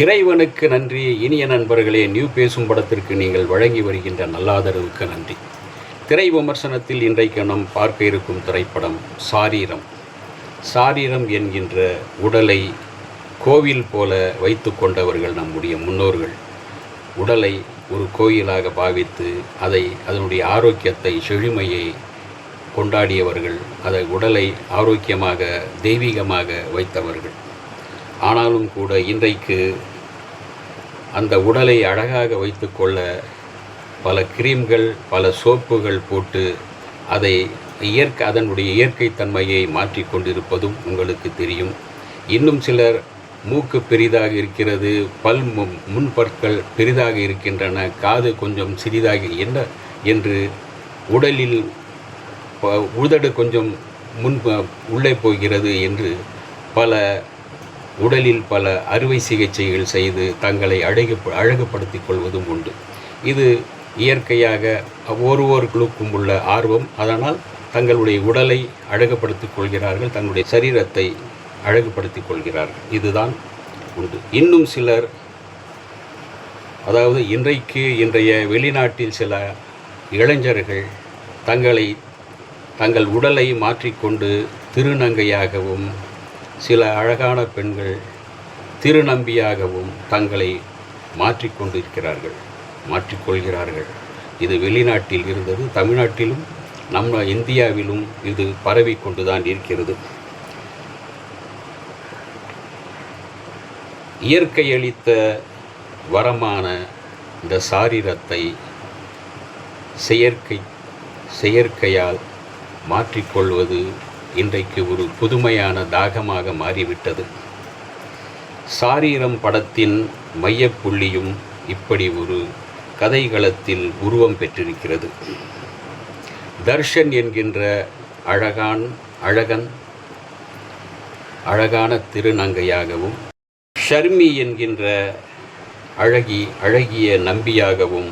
இறைவனுக்கு நன்றி. இனிய நண்பர்களே நியூ பேசும் படத்திற்கு நீங்கள் வழங்கி வருகின்ற நல்லாதரவுக்கு நன்றி. திரை விமர்சனத்தில் இன்றைக்கு நாம் பார்க்க இருக்கும் திரைப்படம் சாரீரம். சாரீரம் என்கின்ற உடலை கோவில் போல வைத்து கொண்டவர்கள் நம்முடைய முன்னோர்கள். உடலை ஒரு கோயிலாக பாவித்து அதை அதனுடைய ஆரோக்கியத்தை செழுமையை கொண்டாடியவர்கள் அதை உடலை ஆரோக்கியமாக தெய்வீகமாக வைத்தவர்கள். ஆனாலும் கூட இன்றைக்கு அந்த உடலை அழகாக வைத்துக்கொள்ள பல கிரீம்கள் பல சோப்புகள் போட்டு அதை இயற்கை அதனுடைய இயற்கை தன்மையை மாற்றிக் கொண்டிருப்பதும் உங்களுக்கு தெரியும். இன்னும் சிலர் மூக்கு பெரிதாக இருக்கிறது பல் முன்பற்கள் பெரிதாக இருக்கின்றன காது கொஞ்சம் சிறிதாக என்ன என்று உடலில் உதடு கொஞ்சம் முன் உள்ளே போகிறது என்று பல உடலில் பல அறுவை சிகிச்சைகள் செய்து தங்களை அழகு அழகுபடுத்தி கொள்வதும் உண்டு. இது இயற்கையாக ஒருவர்களுக்கும் உள்ள ஆர்வம். அதனால் தங்களுடைய உடலை அழகுபடுத்திக் கொள்கிறார்கள் தங்களுடைய சரீரத்தை அழகுபடுத்திக் கொள்கிறார்கள். இதுதான் உண்டு. இன்னும் சிலர் அதாவது இன்றைக்கு இன்றைய வெளிநாட்டில் சில இளைஞர்கள் தங்களை தங்கள் உடலை மாற்றிக்கொண்டு திருநங்கையாகவும் சில அழகான பெண்கள் திருநம்பியாகவும் தங்களை மாற்றிக்கொண்டிருக்கிறார்கள் மாற்றிக்கொள்கிறார்கள். இது வெளிநாட்டில் இருந்தது தமிழ்நாட்டிலும் நம்ம இந்தியாவிலும் இது பரவி கொண்டுதான் இருக்கிறது. இயற்கை அளித்த வரமான இந்த சாரீரத்தை செயற்கை செயற்கையால் மாற்றிக்கொள்வது இன்றைக்கு ஒரு புதுமையான தாகமாக மாறிவிட்டது. சாரீரம் படத்தின் மையப்புள்ளியும் இப்படி ஒரு கதைகளத்தில் உருவம் பெற்றிருக்கிறது. தர்ஷன் என்கின்ற அழகான் அழகன் அழகான திருநங்கையாகவும் ஷர்மி என்கின்ற அழகி அழகிய நம்பியாகவும்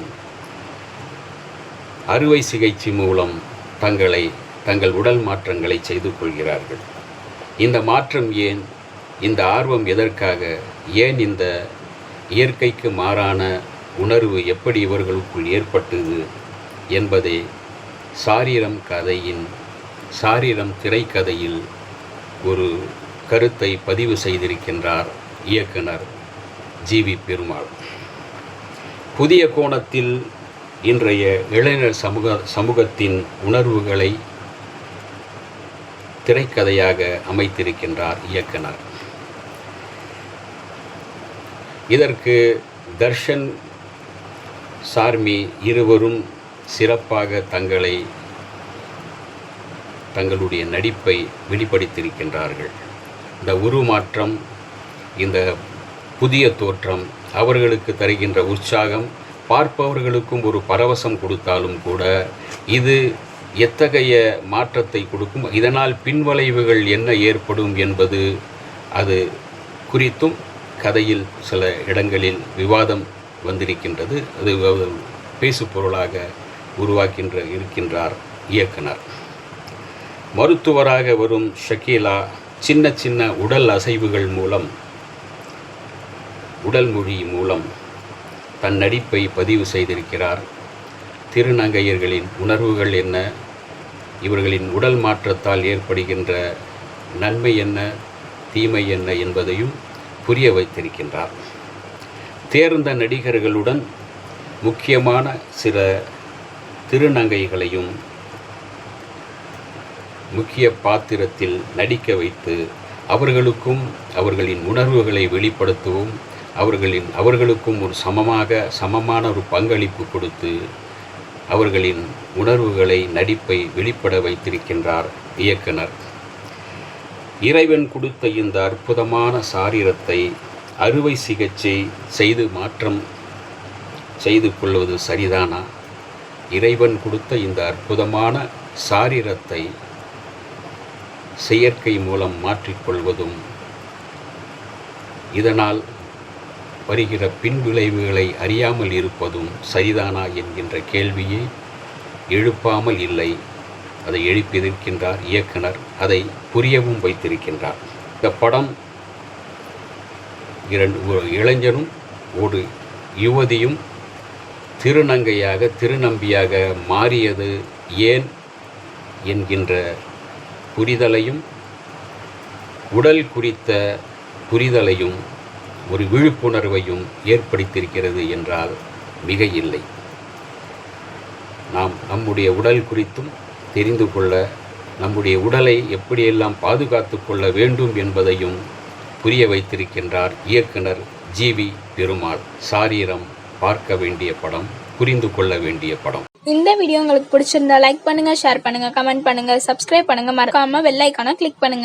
அறுவை சிகிச்சை மூலம் தங்களை தங்கள் உடல் மாற்றங்களை செய்து கொள்கிறார்கள். இந்த மாற்றம் ஏன்? இந்த ஆர்வம் எதற்காக? ஏன் இந்த இயற்கைக்கு மாறான உணர்வு எப்படி இவர்களுக்குள் ஏற்பட்டது என்பதே சாரீரம் கதையின் சாரீரம் திரைக்கதையில் ஒரு கருத்தை பதிவு செய்திருக்கின்றார் இயக்குனர் ஜிவி பெருமாள். புதிய கோணத்தில் இன்றைய இளைஞர் சமூக சமூகத்தின் உணர்வுகளை திரைக்கதையாக அமைத்திருக்கின்றார் இயக்குனர். இதற்கு தர்ஷன் சார்மி இருவரும் சிறப்பாக தங்களை தங்களுடைய நடிப்பை வெளிப்படுத்தியிருக்கின்றார்கள். இந்த உருமாற்றம் இந்த புதிய தோற்றம் அவர்களுக்கு தருகின்ற உற்சாகம் பார்ப்பவர்களுக்கும் ஒரு பரவசம் கொடுத்தாலும் கூட இது எத்தகைய மாற்றத்தை கொடுக்கும்? இதனால் பின்வளைவுகள் என்ன ஏற்படும் என்பது அது குறித்தும் கதையில் சில இடங்களில் விவாதம் வந்திருக்கின்றது. அது பேசு பொருளாக உருவாக்கின்ற இருக்கின்றார் இயக்குனர். மருத்துவராக வரும் ஷக்கீலா சின்ன சின்ன உடல் அசைவுகள் மூலம் உடல் மொழி மூலம் தன் நடிப்பை பதிவு செய்திருக்கிறார். திருநங்கையர்களின் உணர்வுகள் என்ன? இவர்களின் உடல் மாற்றத்தால் ஏற்படுகின்ற நன்மை என்ன? தீமை என்ன? என்பதையும் புரிய வைத்திருக்கின்றார். தேர்ந்த நடிகர்களுடன் முக்கியமான சில திருநங்கைகளையும் முக்கிய பாத்திரத்தில் நடிக்க வைத்து அவர்களுக்கும் அவர்களின் உணர்வுகளை வெளிப்படுத்தவும் அவர்களின் அவர்களுக்கும் ஒரு சமமாக சமமான ஒரு பங்களிப்பு கொடுத்து அவர்களின் உணர்வுகளை நடிப்பை வெளிப்பட வைத்திருக்கின்றார் இயக்குனர். இறைவன் கொடுத்த இந்த அற்புதமான சாரீரத்தை அறுவை சிகிச்சை செய்து மாற்றம் செய்து கொள்வது சரிதானா? இறைவன் கொடுத்த இந்த அற்புதமான சாரீரத்தை செயற்கை மூலம் மாற்றிக்கொள்வதும் இதனால் வருகிற பின்விளைவுகளை அறியாமல் இருப்பதும் சரிதானா என்கின்ற கேள்வியை எழுப்பாமல் இல்லை. அதை எழுப்பியிருக்கின்றார் இயக்குனர். அதை புரியவும் வைத்திருக்கின்றார். இந்த படம் இரண்டு ஒரு இளைஞனும் ஒரு யுவதியும் திருநங்கையாக திருநம்பியாக மாறியது ஏன் என்கின்ற புரிதலையும் உடல் குறித்த புரிதலையும் ஒரு விழிப்புணர்வையும் ஏற்படுத்தியிருக்கிறது என்றால் மிக இல்லை நாம் நம்முடைய உடல் குறித்தும் தெரிந்து கொள்ள நம்முடைய உடலை எப்படியெல்லாம் பாதுகாத்து கொள்ள வேண்டும் என்பதையும் புரிய வைத்திருக்கின்றார் இயக்குனர் ஜிவி பெருமாள். சாரீரம் பார்க்க வேண்டிய படம் புரிந்து கொள்ள வேண்டிய படம். இந்த வீடியோ உங்களுக்கு பிடிச்சிருந்தா லைக் பண்ணுங்க ஷேர் பண்ணுங்க கமெண்ட் பண்ணுங்க சப்ஸ்கிரைப் பண்ணுங்க. மறக்காம வெள்ளைக்கான கிளிக் பண்ணுங்க.